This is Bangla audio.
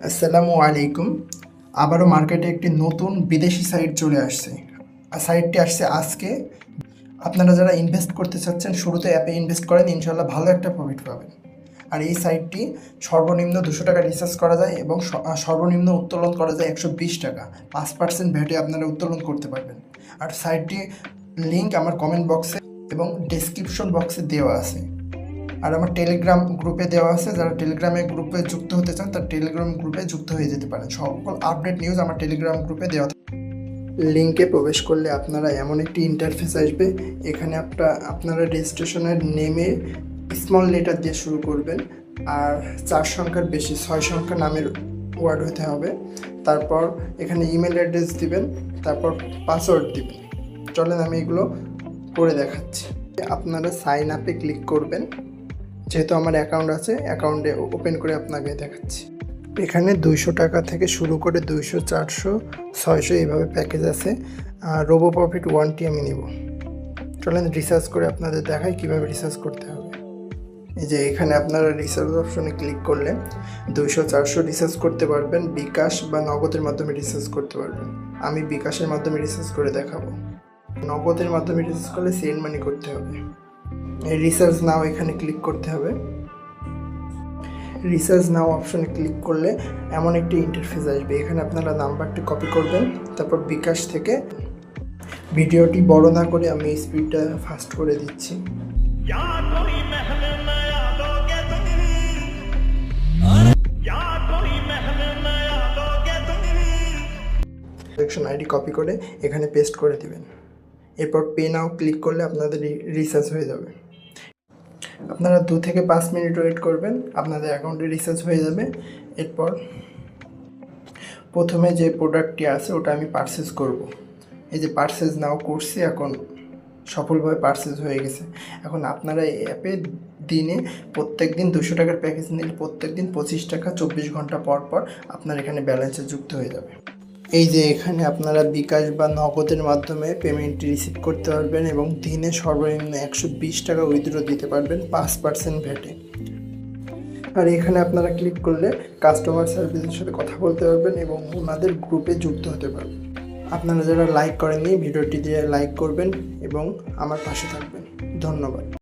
আসসালামু আলাইকুম। আবারও মার্কেটে একটি নতুন বিদেশি সাইট চলে আসছে। আর সাইটটি আসছে আজকে। আপনারা যারা ইনভেস্ট করতে চাচ্ছেন, শুরুতে অ্যাপে ইনভেস্ট করেন ইনশাল্লাহ ভালো একটা প্রফিট পাবেন। আর এই সাইটটি সর্বনিম্ন দুশো টাকা রিচার্জ করা যায় এবং সর্বনিম্ন উত্তোলন করা যায় একশো বিশ টাকা। পাঁচ পার্সেন্ট ভ্যাটে আপনারা উত্তোলন করতে পারবেন। আর সাইটটি লিঙ্ক আমার কমেন্ট বক্সে এবং ডেসক্রিপশন বক্সে দেওয়া আছে। আর আমার টেলিগ্রাম গ্রুপে দেওয়া আছে। যারা টেলিগ্রামে গ্রুপে যুক্ত হতে চান, তার টেলিগ্রাম গ্রুপে যুক্ত হয়ে যেতে পারেন। সকল আপডেট নিউজ আমার টেলিগ্রাম গ্রুপে দেওয়া লিঙ্কে প্রবেশ করলে আপনারা এমন একটি ইন্টারফেস আসবে। এখানে আপনার, আপনারা রেজিস্ট্রেশনের নেমে স্মল লেটার দিয়ে শুরু করবেন। আর চার সংখ্যার বেশি, ছয় সংখ্যা নামের ওয়ার্ড হতে হবে। তারপর এখানে ইমেল অ্যাড্রেস দিবেন, তারপর পাসওয়ার্ড দিবেন। চলেন আমি এগুলো করে দেখাচ্ছি। আপনারা সাইন আপে ক্লিক করবেন। যেহেতু আমার অ্যাকাউন্ট আছে অ্যাকাউন্টে ওপেন করে আপনাকে দেখাচ্ছি। এখানে দুইশো টাকা থেকে শুরু করে দুইশো, চারশো, ছয়শো এইভাবে প্যাকেজ আছে। রোবো প্রফিট ওয়ানটি আমি নিব। চলেন রিসার্চ করে আপনাদের দেখাই কীভাবে রিসার্চ করতে হবে। এই যে এখানে আপনারা রিসার্চ অপশনে ক্লিক করলে দুইশো, চারশো রিসার্চ করতে পারবেন, বিকাশ বা নগদের মাধ্যমে রিসার্চ করতে পারবেন। আমি বিকাশের মাধ্যমে রিসার্চ করে দেখাবো। নগদের মাধ্যমে রিসার্চ করলে সেন্ড মানি করতে হবে। রিসার্চ নাও এখানে ক্লিক করতে হবে। রিসার্চ নাও অপশনে ক্লিক করলে এমন একটি ইন্টারফেস আসবে। এখানে আপনারা নাম্বারটি কপি করবেন, তারপর বিকাশ থেকে ভিডিওটি বড় না করে আমি স্পিডটা ফাস্ট করে দিচ্ছি। আইডি কপি করে এখানে পেস্ট করে দিবেন। এরপর পে নাও ক্লিক করলে আপনাদের রিসার্চ হয়ে যাবে। আপনারা দু থেকে পাঁচ মিনিট ওয়েট করবেন, আপনাদের অ্যাকাউন্টে রিসার্চ হয়ে যাবে। এরপর প্রথমে যে প্রোডাক্টটি আছে, ওটা আমি পারচেস করব। এই যে পারচেস নাও করছি, এখন সফলভাবে পারচেস হয়ে গেছে। এখন আপনারা এই অ্যাপে দিনে প্রত্যেক দিন দুশো টাকার প্যাকেজ নিলে প্রত্যেক দিন পঁচিশ টাকা চব্বিশ ঘণ্টা পর পর আপনার এখানে ব্যালেন্সে যুক্ত হয়ে যাবে। এই যে এখানে আপনারা বিকাশ বা নগদের মাধ্যমে পেমেন্টটি রিসিভ করতে পারবেন এবং দিনে সর্বনিম্ন একশো বিশ টাকা উইথড্র দিতে পারবেন পাঁচ পার্সেন্ট ভ্যাটে আর এখানে আপনারা ক্লিক করলে কাস্টমার সার্ভিসের সাথে কথা বলতে পারবেন এবং ওনাদের গ্রুপে যুক্ত হতে পারবেন। আপনারা যারা লাইক করেননি ভিডিওটি দিয়ে লাইক করবেন এবং আমার পাশে থাকবেন। ধন্যবাদ।